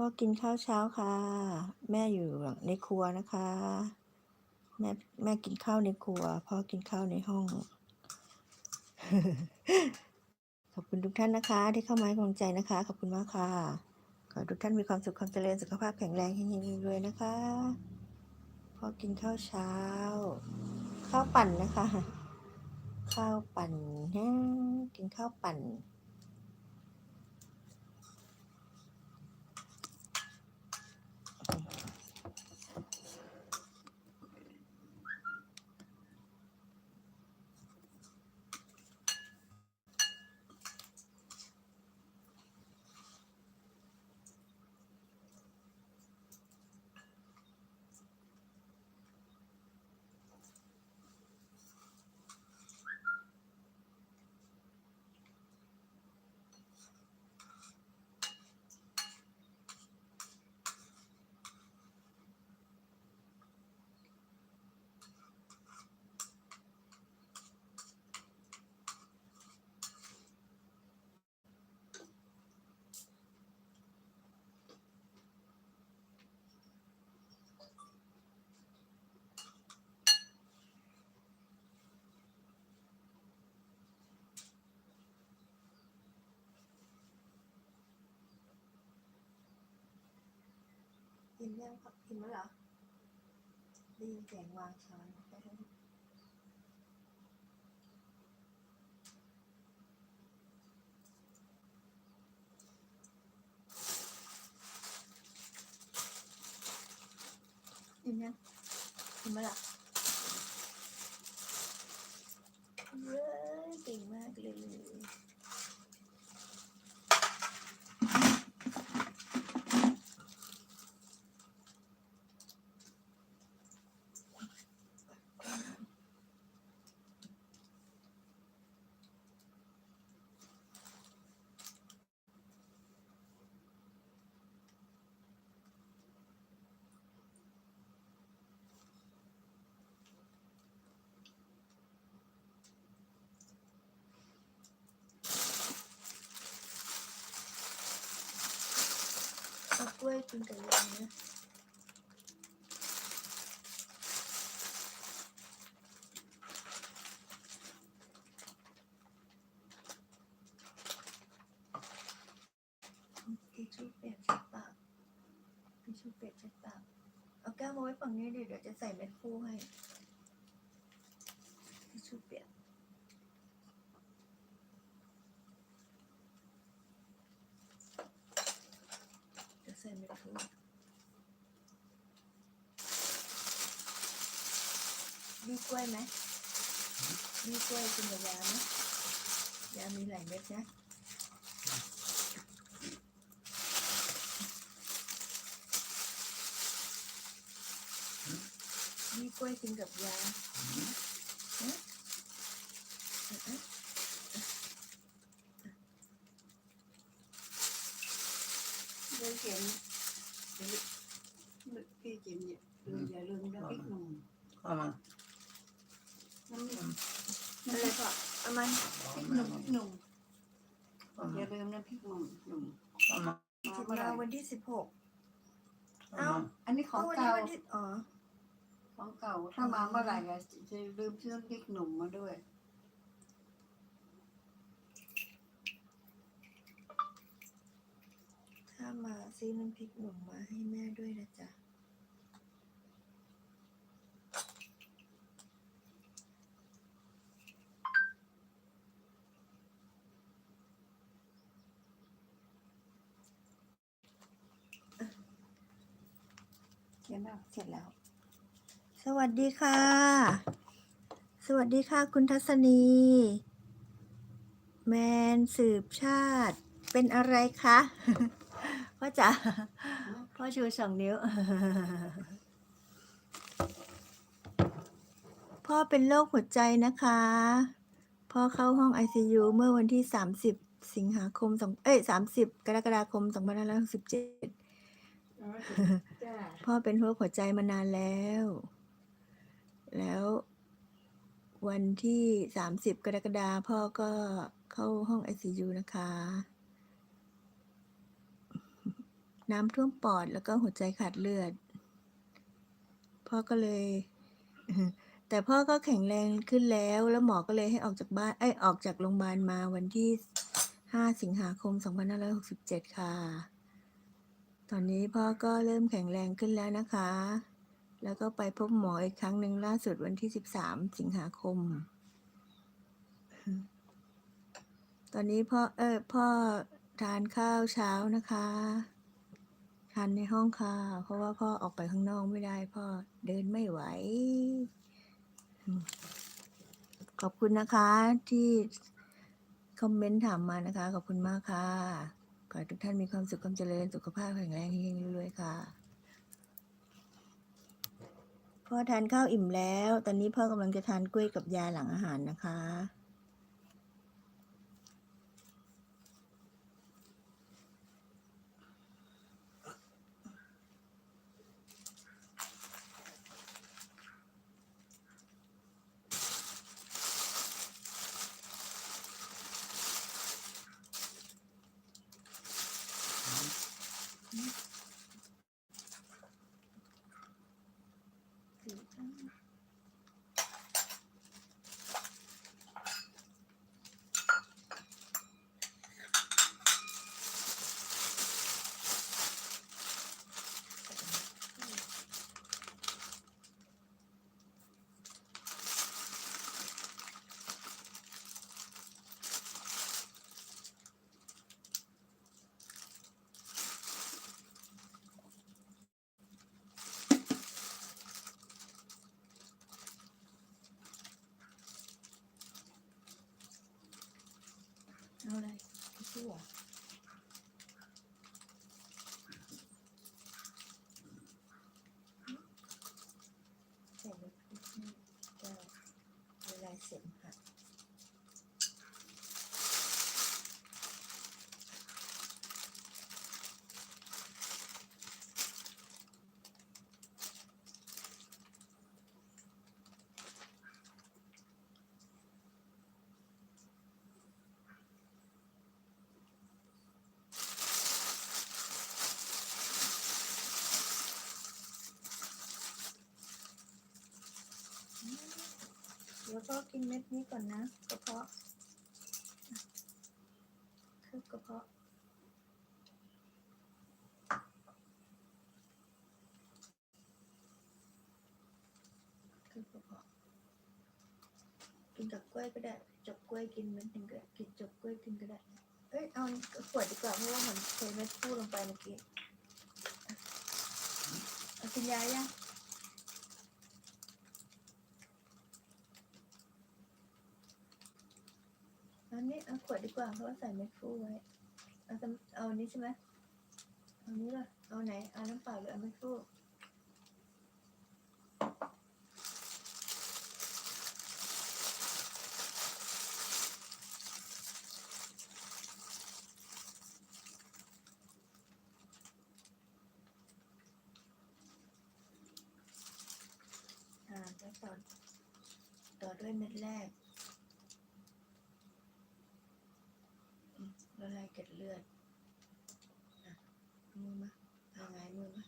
พ่อกินข้าวเช้าค่ะ แม่อยู่ในครัวนะคะ แม่แม่กินข้าวในครัว พ่อกินข้าวในห้อง ขอบคุณทุกท่านนะคะ ที่เข้ามาให้กำลังใจนะคะ ขอบคุณมากค่ะ ขอให้ทุกท่านมีความสุขความเจริญสุขภาพแข็งแรงเฮงๆรวยๆนะคะ พ่อกินข้าวเช้า ข้าวปั่นนะคะ ข้าวปั่นนะกินข้าวปั่น กินยังครับกินแล้วเหรอได้ยินเสียงวางช้อนไปแล้วนะกินยังกินมาละเว้ยเก่งมากเลย กินกับยำนะทิชชู่เปียกเช็ดปากทิชชู่เปียกเช็ดปากเอาแก้วมาไว้ฝั่งนี้ดิเดี๋ยวจะใส่เม็ดฟูให้ทิชชู่เปียกจะใส่เม็ดฟูมี กล้วยไหมมีกล้วยกินกับยาไหมยามีหลายเม็ดนะมีกล้วยกินกับยาฮะอะอะอะเลยเขียนพี่จิมเนี่ยลืมอย่าลืมน้ำพริกหนุ่มเอามา น้ำพริกอะไรก็เอามันเอาพริกมาหนุ่มพริกหนุ่มเอาอมาย่าลืมน้ำพริกหนุ่มหนุ่มเอามามาถึงเมื่อไหมาร่วันที่สิบหกเอามาอันนี้ของวันเก่านี้วันที่อ๋อของเก่าถ้ามาเมื่อไหร่ก็จะลืมซื้อน้ำพริกหนุ่มมาด้วยถ้ามาซื้อน้ำพริกหนุ่มมาให้แม่ด้วยนะจ๊ะ เขียนแล้วเสร็จแล้ว สวัสดีค่ะ สวัสดีค่ะคุณทัศนี แมนสืบชาติ เป็นอะไรคะพ่อจ๋าพ่อชูสองนิ้ว พ่อเป็นโรคหัวใจนะคะ พ่อเข้าห้อง ICU เมื่อวันที่ 30 สิงหาคมสองเอ้ย30 กรกฎาคม2567จ้า พ่อเป็นโรคหัวใจมานานแล้ว แล้ว วันที่30กรกฎาพ่อก็เข้าห้อง ICU นะคะ น้ำท่วมปอดแล้วก็หัวใจขาดเลือด พ่อก็เลย แต่พ่อก็แข็งแรงขึ้นแล้ว แล้วหมอก็เลยให้ออกจากบ้านเอ้ออกจากโรงพยาบาลมาวันที่ 5 สิงหาคม 2567 ค่ะ ตอนนี้พ่อก็เริ่มแข็งแรงขึ้นแล้วนะคะ แล้วก็ไปพบหมออีกครั้งหนึ่งล่าสุดวันที่ 13 สิงหาคม ตอนนี้พ่อเออพ่อทานข้าวเช้านะคะ ทานในห้องค่ะ เพราะว่าพ่อออกไปข้างนอกไม่ได้ พ่อเดินไม่ไหว ขอบคุณนะคะที่คอมเมนต์ถามมานะคะ ขอบคุณมากค่ะ ขอให้ทุกท่านมีความสุขความเจริญสุขภาพแข็งแรงเฮงๆรวยๆค่ะพ่อทานข้าวอิ่มแล้ว ตอนนี้พ่อกำลังจะทานกล้วยกับยาหลังอาหารนะคะ เอาอะไร ทิชชู่เหรอใส่ในทิชชู่ก็เวลาเสร็จค่ะ แล้วก็กินเม็ดนี้ก่อนนะกระเพาะคืบกระเพาะคืบกระเพาะกินกับกล้วยก็ได้จบกล้วยกินเม็ดหนึ่งก็ได้กินจบกล้วยกินก็ได้เอ้ยเอาขวดดีกว่าเพราะว่าเหมือนเคยเม็ดพูดลงไปเมื่อกี้กินยายัง อันนี้เอาขวดดีกว่าเพราะว่าใส่เม็ดฟูไว้เอาเอาอันนี้ใช่ไหมเอานี้ล่ะเอาไหนเอาน้ำเปล่าหรือเอาเม็ดฟูอ่าแล้วต่อต่อด้วยเม็ดแรก อืมละลาย เกล็ดเลือดอะเอามือมาเอาไงายมือมา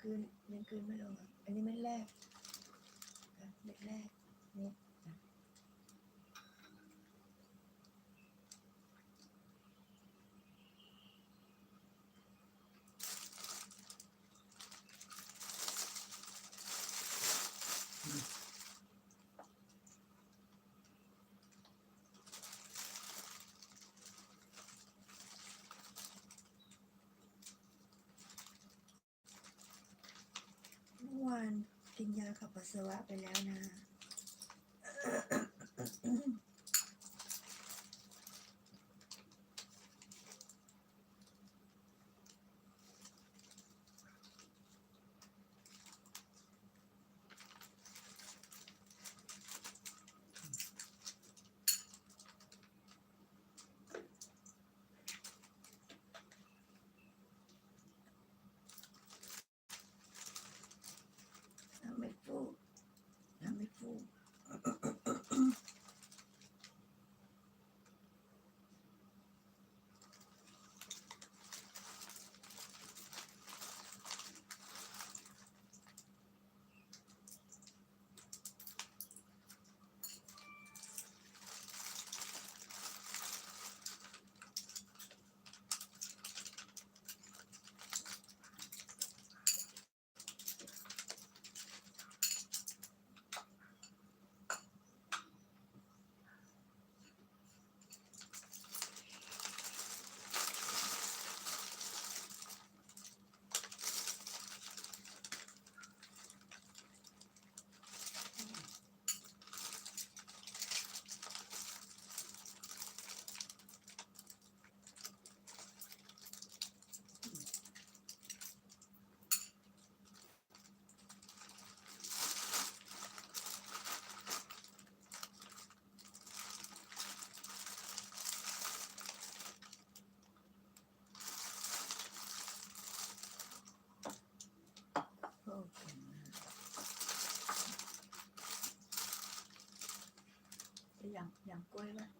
คืนยังกลืนไม่ลงอันนี้เม็ดแรกเม็ดแรกนี่อะเมื่อวานกิน ยาขั อย่า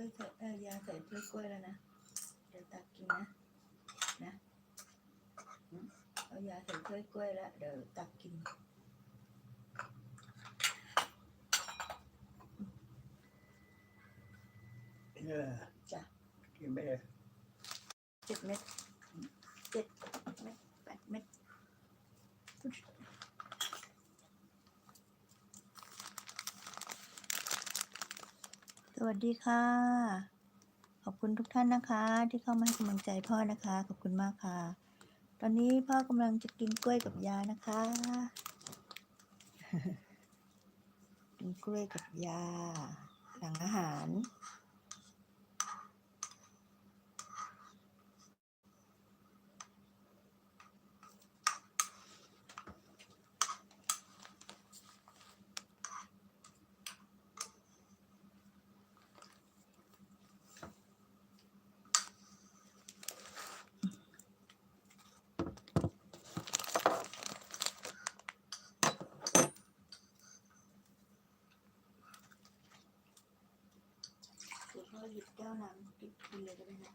วเอากล้วยใส่เออยาใส่ถ้วยกล้วยแล้วนะ เดี๋ยวตักกินนะนะเอายาใส่ถ้วยกล้วยแล้วเดี๋ยวตักกินเออจ้ะกินไปเลยเจ็ดเม็ดเจ็ดเม็ดแปดเม็ดส วัสดีค่ะ ขอบคุณทุกท่านนะคะ ที่เข้ามาให้กำลังใจพ่อนะคะ ขอบคุณมากค่ะ ตอนนี้พ่อกำลังจะกินกล้วยกับยานะคะ กินกล้วยกับยาหลังอาหาร เดี๋ยวพ่อหยิ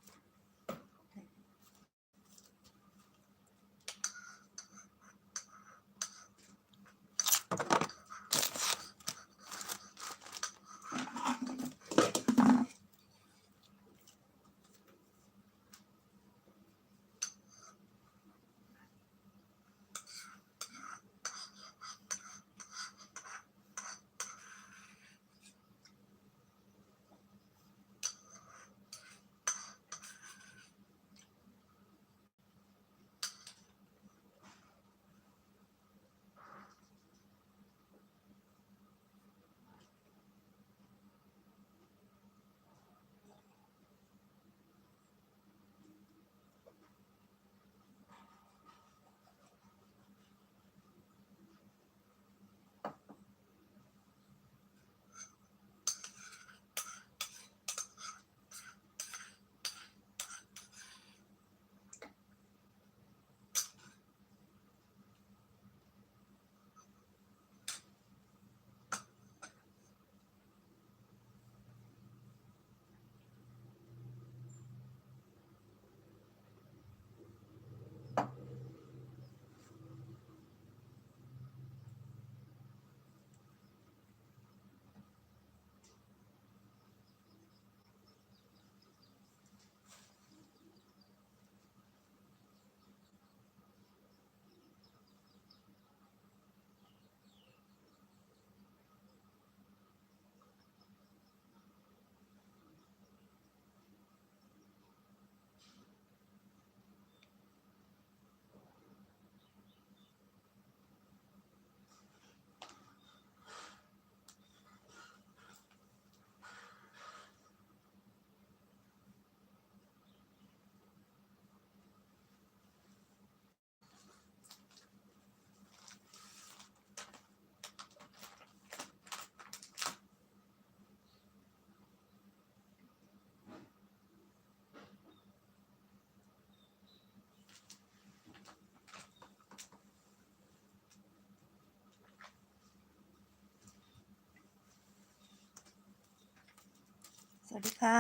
วัสดีค่ะ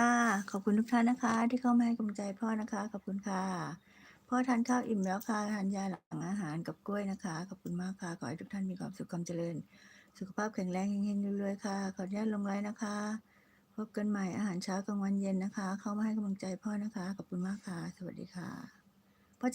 ขอบคุณทุกท่านนะคะ ที่เข้ามาให้กำลังใจพ่อนะคะ ขอบคุณค่ะ พ่อทานข้าวอิ่มแล้วค่ะทานยาหลังอาหารกับกล้วยนะคะ ขอบคุณมากค่ะ ขอให้ทุกท่านมีความสุขความเจริญ สุขภาพแข็งแรงเฮงๆรวยๆค่ะ ขออนุญาตลงไลน์นะคะ พบกันใหม่อาหารเช้ากลางวันเย็นนะคะ เข้ามาให้กำลังใจพ่อนะคะ ขอบคุณมากค่ะ สวัสดีค่ะ